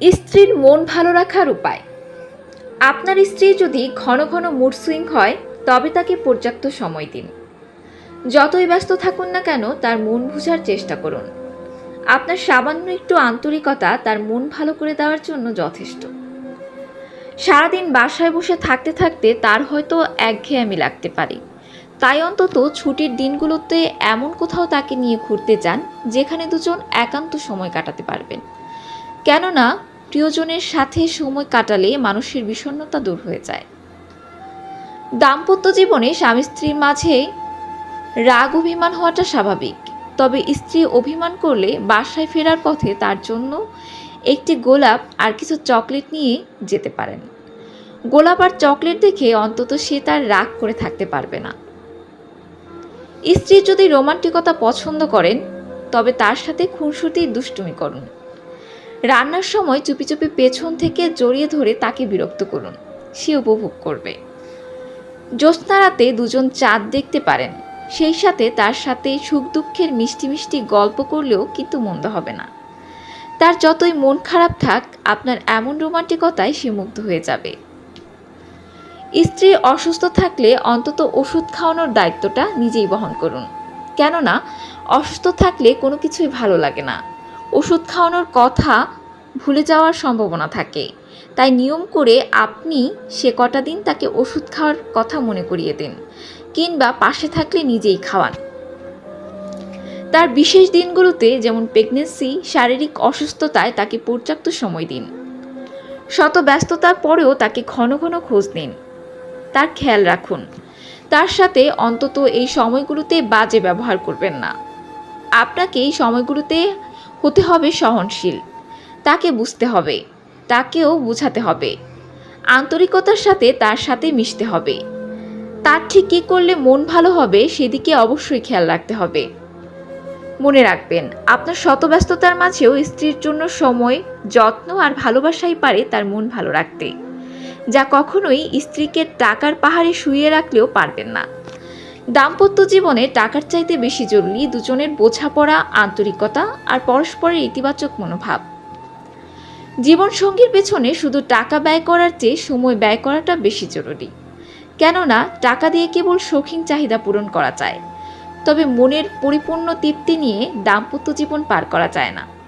স্ত্রীর মন ভালো রাখার উপায়। আপনার স্ত্রী যদি ঘন ঘন মুড সুইং হয়, তবে তাকে পর্যাপ্ত সময় দিন। যতই ব্যস্ত থাকুন না কেন, তার মন বুঝার চেষ্টা করুন। আপনার সামান্য একটু আন্তরিকতা তার মন ভালো করে দেওয়ার জন্য যথেষ্ট। সারাদিন বাসায় বসে থাকতে থাকতে তার হয়তো একঘেয়েমি লাগতে পারে। তাই অন্তত ছুটির দিনগুলোতে এমন কোথাও তাকে নিয়ে ঘুরতে যান, যেখানে দুজন একান্ত সময় কাটাতে পারবেন। কেননা প্রিয়জনের সাথে সময় কাটালে মানুষের বিষণ্ণতা দূর হয়ে যায়। দাম্পত্য জীবনে স্বামী স্ত্রীর মাঝে রাগ অভিমান হওয়াটা স্বাভাবিক, তবে স্ত্রী অভিমান করলে বাসায় ফেরার পথে তার জন্য একটি গোলাপ আর কিছু চকলেট নিয়ে যেতে পারেন। গোলাপ আর চকলেট দেখে অন্তত সে তার রাগ করে থাকতে পারবে না। স্ত্রী যদি রোমান্টিকতা পছন্দ করেন, তবে তার সাথে খুনসুটি দুষ্টুমি করুন। রান্নার সময় চুপি চুপি পেছন থেকে জড়িয়ে ধরে তাকে বিরক্ত করুন। সে উপভোগ করবে। জ্যোৎস্না রাতে দুজন চাঁদ দেখতে পারেন। সেই সাথে তার সাথে সুখ দুঃখের মিষ্টি মিষ্টি গল্প করলেও কিন্তু মন্দ হবে না। তার যতই মন খারাপ থাক, আপনার এমন রোমান্টিকতায় সে মুগ্ধ হয়ে যাবে। স্ত্রী অসুস্থ থাকলে অন্তত ওষুধ খাওয়ানোর দায়িত্বটা নিজেই বহন করুন। কেননা, অসুস্থ থাকলে কোনো কিছুই ভালো লাগে না। ওষুধ খাওয়ানোর কথা ভুলে যাওয়ার সম্ভাবনা থাকে। তাই নিয়ম করে আপনি সে কটা দিন তাকে ওষুধ খাওয়ার কথা মনে করিয়ে দিন কিংবা পাশে থাকলে নিজেই খাওয়ান। তার বিশেষ দিনগুলোতে যেমন প্রেগনেন্সি, শারীরিক অসুস্থতায় তাকে পর্যাপ্ত সময় দিন। শত ব্যস্ততার পরেও তাকে ঘন ঘন খোঁজ নিন। তার খেয়াল রাখুন। তার সাথে অন্তত এই সময়গুলোতে বাজে ব্যবহার করবেন না। আপনাকে এই সময়গুলোতে হতে হবে সহনশীল। তাকে বুঝতে হবে, তাকেও বুঝাতে হবে। আন্তরিকতার সাথে তার সাথে মিশতে হবে। তার ঠিক কী করলে মন ভালো হবে সেদিকে অবশ্যই খেয়াল রাখতে হবে। মনে রাখবেন, আপনার শতব্যস্ততার মাঝেও স্ত্রীর জন্য সময়, যত্ন আর ভালোবাসাই পারে তার মন ভালো রাখতে। যা কখনোই স্ত্রীকে টাকার পাহাড়ে শুয়ে রাখলেও পারবেন না। দাম্পত্য জীবনে টাকার চাইতে বেশি জরুরি দুজনের বোঝাপড়া, আন্তরিকতা আর পরস্পরের ইতিবাচক মনোভাব। জীবনসঙ্গীর পেছনে শুধু টাকা ব্যয় করার চেয়ে সময় ব্যয় করাটা বেশি জরুরি। কেননা, টাকা দিয়ে কেবল শৌখিন চাহিদা পূরণ করা যায়। তবে মনের পরিপূর্ণ তৃপ্তি নিয়ে দাম্পত্য জীবন পার করা যায় না।